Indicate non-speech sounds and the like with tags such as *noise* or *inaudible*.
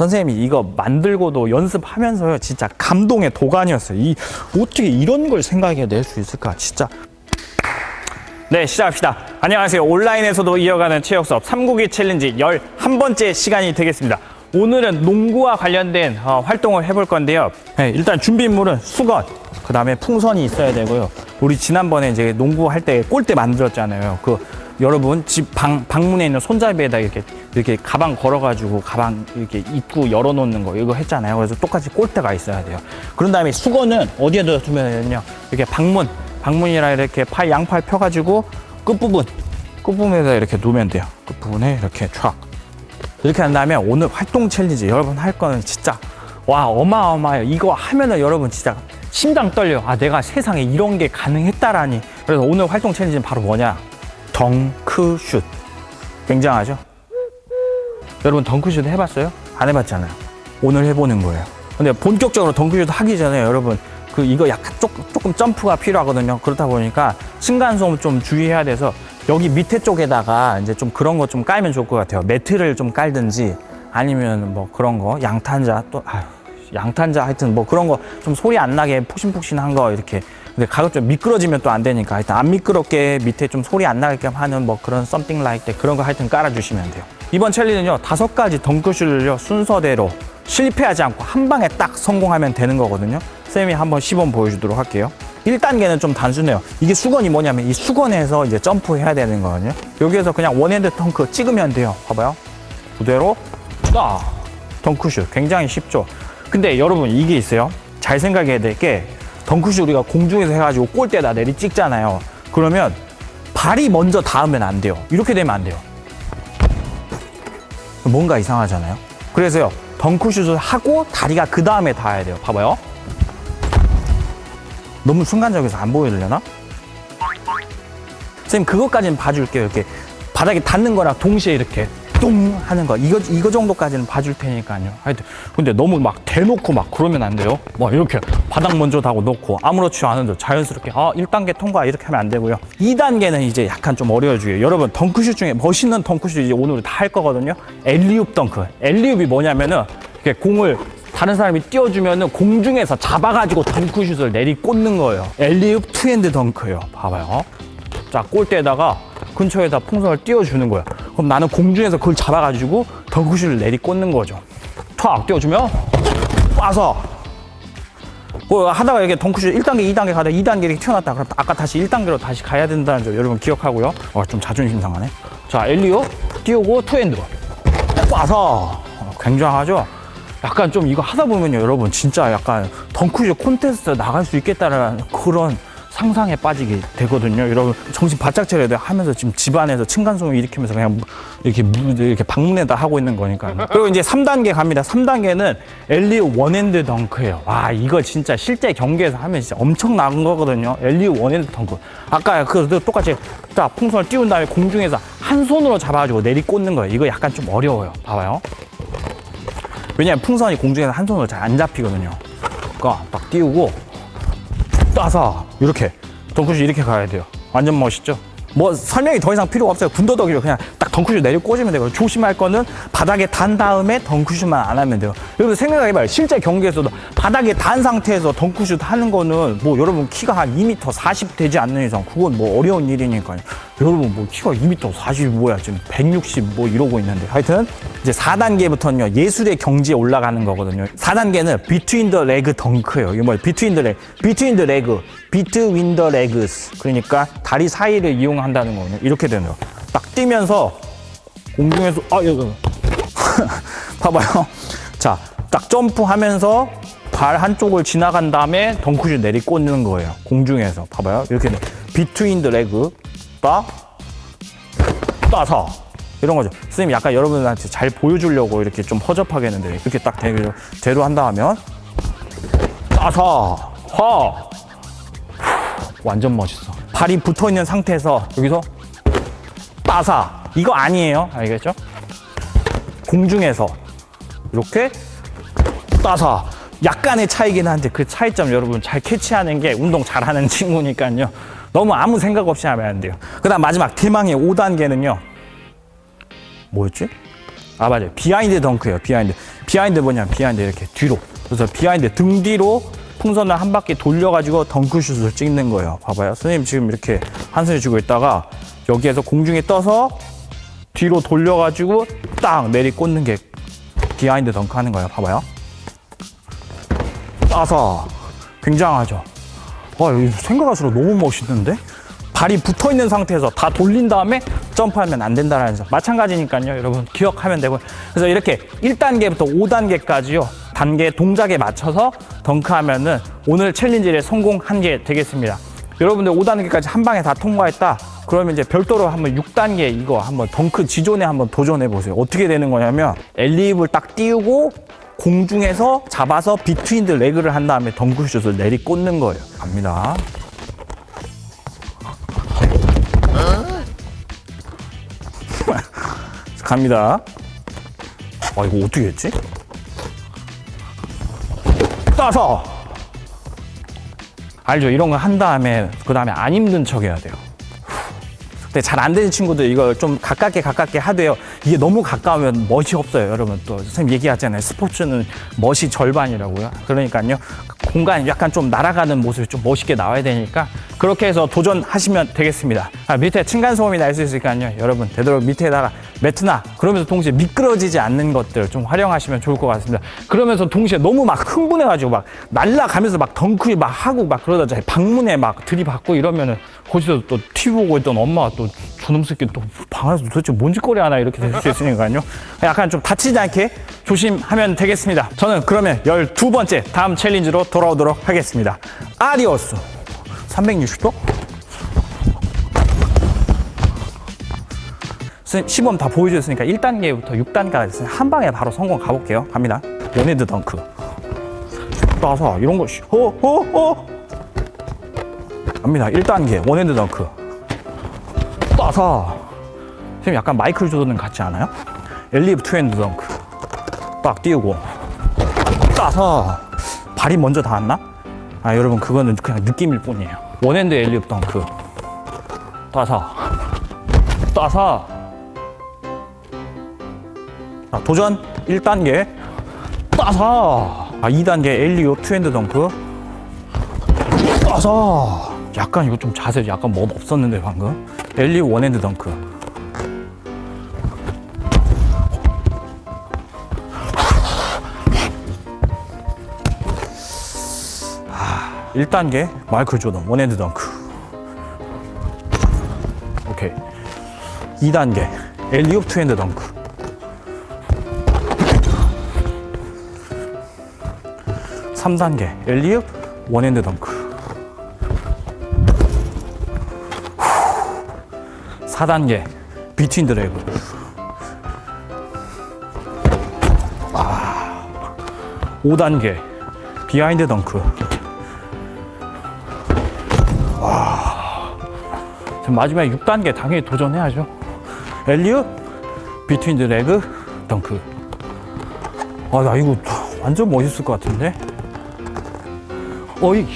선생님이 이거 만들고도 연습하면서요. 진짜 감동의 도가니였어요. 이 어떻게 이런 걸 생각해 낼 수 있을까? 진짜. 네 시작합시다. 안녕하세요. 온라인에서도 이어가는 체육 수업 삼국이 챌린지 11번째 시간이 되겠습니다. 오늘은 농구와 관련된 어, 활동을 해볼 건데요. 네, 일단 준비물은 수건 그 다음에 풍선이 있어야 되고요. 우리 지난번에 이제 농구할 때 골대 만들었잖아요. 그 여러분 집 방, 방문에 있는 손잡이에다 이렇게 이렇게 가방 걸어가지고 가방 이렇게 입구 열어놓는 거 이거 했잖아요. 그래서 똑같이 골대가 있어야 돼요. 그런 다음에 수건은 어디에 두면요 이렇게 방문 방문이라 이렇게 팔 양팔 펴가지고 끝부분 끝부분에다 이렇게 놓으면 돼요. 끝부분에 이렇게 촥 이렇게 한 다음에 오늘 활동 챌린지 여러분 할 거는 진짜 와 어마어마해요. 이거 하면은 여러분 진짜 심장 떨려. 아 내가 세상에 이런 게 가능했다라니. 그래서 오늘 활동 챌린지는 바로 뭐냐? 덩크슛. 굉장하죠? 여러분 덩크슛 해봤어요? 안 해봤잖아요. 오늘 해보는 거예요. 근데 본격적으로 덩크슛 하기 전에 여러분 그 이거 약간 조금, 조금 점프가 필요하거든요. 그렇다 보니까 층간소음 좀 주의해야 돼서 여기 밑에 쪽에다가 이제 좀 그런 거 좀 깔면 좋을 것 같아요. 매트를 좀 깔든지 아니면 뭐 그런 거 양탄자 또 아유 양탄자 하여튼 뭐 그런 거 좀 소리 안 나게 폭신폭신한 거 이렇게 근데 가급적 미끄러지면 또 안 되니까 하여튼 안 미끄럽게 밑에 좀 소리 안 나게 하는 뭐 그런 something like that 그런 거 하여튼 깔아주시면 돼요. 이번 챌린지는요 다섯 가지 덩크슛을요 순서대로 실패하지 않고 한 방에 딱 성공하면 되는 거거든요. 쌤이 한번 시범 보여주도록 할게요. 1단계는 좀 단순해요. 이게 수건이 뭐냐면 이 수건에서 이제 점프해야 되는 거거든요. 여기에서 그냥 원핸드 덩크 찍으면 돼요. 봐봐요. 그대로 딱 덩크슛 굉장히 쉽죠. 근데 여러분 이게 있어요. 잘 생각해야 될 게 덩크슛 우리가 공중에서 해가지고 골대에다 내리 찍잖아요. 그러면 발이 먼저 닿으면 안 돼요. 이렇게 되면 안 돼요. 뭔가 이상하잖아요. 그래서요 덩크슛을 하고 다리가 그 다음에 닿아야 돼요. 봐봐요. 너무 순간적이어서 안 보이려나? 선생님 그것까지는 봐줄게요. 이렇게 바닥에 닿는 거랑 동시에 이렇게 똥 하는 거 이거 이거 정도까지는 봐줄 테니까요. 하여튼 근데 너무 막 대놓고 막 그러면 안 돼요. 뭐 이렇게 바닥 먼저 다고 놓고 아무렇지 않은데 자연스럽게 아 1단계 통과 이렇게 하면 안 되고요. 2단계는 이제 약간 좀 어려워져요. 여러분 덩크슛 중에 멋있는 덩크슛 이제 오늘 다 할 거거든요. 엘리웁 덩크. 엘리웁이 뭐냐면은 이렇게 공을 다른 사람이 띄워주면은 공중에서 잡아가지고 덩크슛을 내리 꽂는 거예요. 엘리웁 투핸드 덩크예요. 봐봐요. 자 골대에다가 근처에다 풍선을 띄워주는 거야. 그럼 나는 공중에서 그걸 잡아가지고 덩크슛을 내리 꽂는 거죠. 탁 띄워주면 빠서 뭐 하다가 이렇게 덩크슛 1단계, 2단계 가다 2단계 이렇게 튀어났다. 그럼 아까 다시 1단계로 다시 가야 된다는 점 여러분 기억하고요. 어, 좀 자존심 상하네. 자 엘리오 띄우고 투핸드로 빠서 어, 굉장하죠. 약간 좀 이거 하다 보면요 여러분 진짜 약간 덩크슛 콘테스트 나갈 수 있겠다라는 그런 상상에 빠지게 되거든요. 여러분 정신 바짝 차려야 돼요. 하면서 지금 집안에서 층간소음 일으키면서 그냥 무- 이렇게 무- 이렇게 방문에다 하고 있는 거니까. 그리고 이제 3단계 갑니다. 3단계는 엘리오 원핸드 덩크예요. 와 이거 진짜 실제 경기에서 하면 진짜 엄청 나은 거거든요. 엘리오 원핸드 덩크. 아까 그 똑같이 딱 풍선을 띄운 다음에 공중에서 한 손으로 잡아가지고 내리 꽂는 거예요. 이거 약간 좀 어려워요. 봐봐요. 왜냐면 풍선이 공중에서 한 손으로 잘 안 잡히거든요. 그러니까 딱 띄우고 따서 이렇게 덩크슛 이렇게 가야 돼요. 완전 멋있죠? 뭐 설명이 더 이상 필요가 없어요. 군더더기로 그냥 딱 덩크슛 내려 꽂으면 되고 조심할 거는 바닥에 단 다음에 덩크슛만 안 하면 돼요. 여러분 생각해봐요. 실제 경기에서도 바닥에 단 상태에서 덩크슛 하는 거는 뭐 여러분 키가 한 2m 40 되지 않는 이상 그건 뭐 어려운 일이니까요. 여러분 뭐 키가 2m 40이 뭐야 지금 160 뭐 이러고 있는데 하여튼 이제 4단계부터는요 예술의 경지에 올라가는 거거든요. 4단계는 between 덩크예요. 이게 뭐예요? between the leg, between. 그러니까 다리 사이를 이용한다는 거거든요. 이렇게 되는 거. 딱 뛰면서 공중에서 아 여기 *laughs* 봐봐요. 자, 딱 점프하면서 발 한쪽을 지나간 다음에 덩크슛 내리 꽂는 거예요. 공중에서 봐봐요. 이렇게 돼. between the leg 딱 따서 이런 거죠. 선생님 약간 여러분한테 잘 보여주려고 이렇게 좀 허접하게 했는데 이렇게 딱 대로, 대로 한다 하면 따서 허 완전 멋있어. 발이 붙어 있는 상태에서 여기서 따사 이거 아니에요. 알겠죠? 공중에서 이렇게 따사 약간의 차이긴 한데 그 차이점 여러분 잘 캐치하는 게 운동 잘하는 *laughs* 친구니까요. 너무 아무 생각 없이 하면 안 돼요. 그 다음 마지막 대망의 5단계는요. 뭐였지? 아 맞아요. 비하인드 덩크예요. 비하인드. 비하인드 뭐냐 비하인드 이렇게 뒤로 그래서 비하인드 등 뒤로 풍선을 한 바퀴 돌려가지고 덩크슛을 찍는 거예요 봐봐요 선생님 지금 이렇게 한 손에 쥐고 있다가 여기에서 공중에 떠서 뒤로 돌려가지고 딱 내리 꽂는 게 비하인드 덩크 하는 거예요. 봐봐요. 따서 굉장하죠. 와 생각할수록 너무 멋있는데? 발이 붙어 있는 상태에서 다 돌린 다음에 점프하면 안 된다라는 점. 마찬가지니까요 여러분. 기억하면 되고. 그래서 이렇게 1단계부터 5단계까지요. 단계 동작에 맞춰서 덩크하면은 오늘 챌린지를 성공한 게 되겠습니다. 여러분들 5단계까지 한 방에 다 통과했다 그러면 이제 별도로 한번 6단계 이거 한번 덩크 지존에 한번 도전해 보세요 어떻게 되는 거냐면 엘리브를 딱 띄우고 공중에서 잡아서 비트윈드 레그를 한 다음에 덩크슛을 내리 꽂는 거예요 갑니다 *laughs* 갑니다. 아, 이거 어떻게 했지? 따서! 알죠? 이런 거 한 다음에, 그 다음에 안 힘든 척 해야 돼요. 근데 잘 안 되는 친구들 이거 좀 가깝게 가깝게 하돼요. 이게 너무 가까우면 멋이 없어요, 여러분. 또 선생님 얘기하잖아요. 스포츠는 멋이 절반이라고요. 그러니까요. 공간 약간 좀 날아가는 모습이 좀 멋있게 나와야 되니까 그렇게 해서 도전하시면 되겠습니다. 아, 밑에 층간 소음이 날 수 있으니까요. 여러분 되도록 밑에다가 매트나 그러면서 동시에 미끄러지지 않는 것들 좀 활용하시면 좋을 것 같습니다. 그러면서 동시에 너무 막 흥분해가지고 막 날라가면서 막 덩크 막 하고 막 그러다 방문에 막 들이받고 이러면은 거기서 또 TV 보고 있던 엄마가 또 저놈 새끼 또 방 안에서 도대체 뭔 짓거리 하나 이렇게 될 수 있으니까요. 약간 좀 다치지 않게 조심하면 되겠습니다. 저는 그러면 12번째 다음 챌린지로 돌아오도록 하겠습니다. 아디오스. 360도? 선생님 시범 다 보여주셨으니까 1단계부터 6단계까지 한 방에 바로 성공 가볼게요. 갑니다. 연헤드 덩크. 따서 이런 거, 어. 갑니다. 1단계 원핸드 덩크. 따서. 선생님 약간 마이클 조던 같지 않아요? 엘리브 투핸드 덩크. 딱 띄우고. 따서. 발이 먼저 닿았나? 아, 여러분, 그거는 그냥 느낌일 뿐이에요. 원핸드 엘리브 덩크. 따서. 따서. 자, 도전 1단계. 따서. 아, 2단계 엘리오 투핸드 덩크. 따서. 약간 이거 좀 자세 약간 멋 없었는데 방금. 엘리오 원핸드 덩크. 1단계. 마이클 조던 원핸드 덩크. 오케이. 2단계. 엘리옵 투핸드 덩크. 삼단계. 엘리옵 원핸드 덩크. 4단계. 비트윈 드래그 아, 5단계. 비하인드 덩크 마지막에 6단계 당연히 도전해야죠. 엘리엇, 비트윈 드 레그, 덩크. 아, 나 이거 완전 멋있을 것 같은데? 어이.